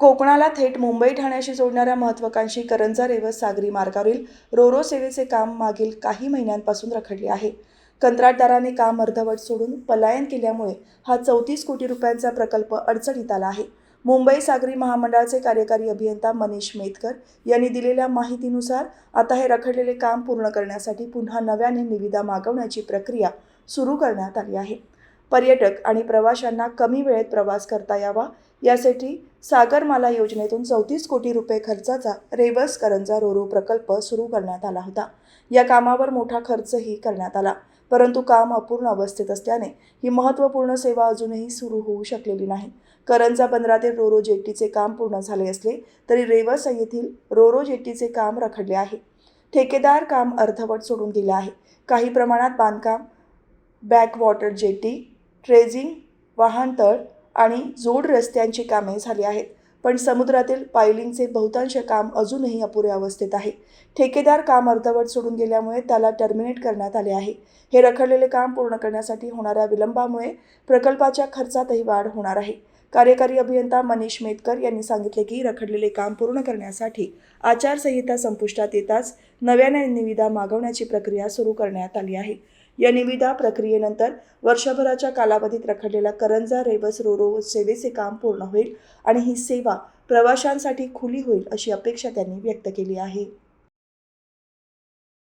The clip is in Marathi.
कोकणाला थेट मुंबई ठाण्याशी जोडणाऱ्या महत्वाकांक्षी करंजा रेवस सागरी मार्गावरील रोरो सेवेचे काम मागील काही महिन्यांपासून रखडले आहे. कंत्राटदाराने काम अर्धवट सोडून पलायन केल्यामुळे हा चौतीस कोटी रुपयांचा प्रकल्प अडचणीत आला आहे. मुंबई सागरी महामंडळाचे कार्यकारी अभियंता मनीष मेतकर यांनी दिलेल्या माहितीनुसार आता हे रखडलेले काम पूर्ण करण्यासाठी पुन्हा नव्याने निविदा मागवण्याची प्रक्रिया सुरू करण्यात आली आहे. पर्यटक आणि प्रवाशांना कमी वेळेत प्रवास करता यावा. यासाठी सागरमाला योजनेतून चौतीस कोटी रुपये खर्चाचा रेवस करंजा रोरो प्रकल्प सुरू करण्यात आला होता. या कामावर मोठा खर्चही करण्यात आला. परंतु काम अपूर्ण अवस्थेत असल्याने ही महत्त्वपूर्ण सेवा अजूनही सुरू होऊ शकलेली नाही. करंजा बंदरातील रोरो जेटीचे काम पूर्ण झाले असले तरी रेवस येथील रोरो जेटीचे काम रखडले आहे. ठेकेदार काम अर्धवट सोडून दिले आहे. काही प्रमाणात बांधकाम बॅकवॉटर जेटी ट्रेझिंग वाहनतळ आणि जोड रस्त्यांची कामे झाली आहेत. पण समुद्रातील पायलिंगचे बहुतांश काम अजूनही अपुऱ्या अवस्थेत आहे. ठेकेदार काम अर्धवट सोडून गेल्यामुळे त्याला टर्मिनेट करण्यात आले आहे. हे रखडलेले काम पूर्ण करण्यासाठी होणाऱ्या विलंबामुळे प्रकल्पाच्या खर्चातही वाढ होणार आहे. कार्यकारी अभियंता मनीष मेतकर यांनी सांगितले की रखडलेले काम पूर्ण करण्यासाठी आचारसंहिता संपुष्टात येताच नव्याने निविदा मागवण्याची प्रक्रिया सुरू करण्यात आली आहे. या निविदा प्रक्रियेनंतर वर्षभराच्या कालावधीत रखडलेला करंजा रेवस रोरो सेवेचे काम पूर्ण होईल आणि ही सेवा प्रवाशांसाठी खुली होईल अशी अपेक्षा त्यांनी व्यक्त केली आहे.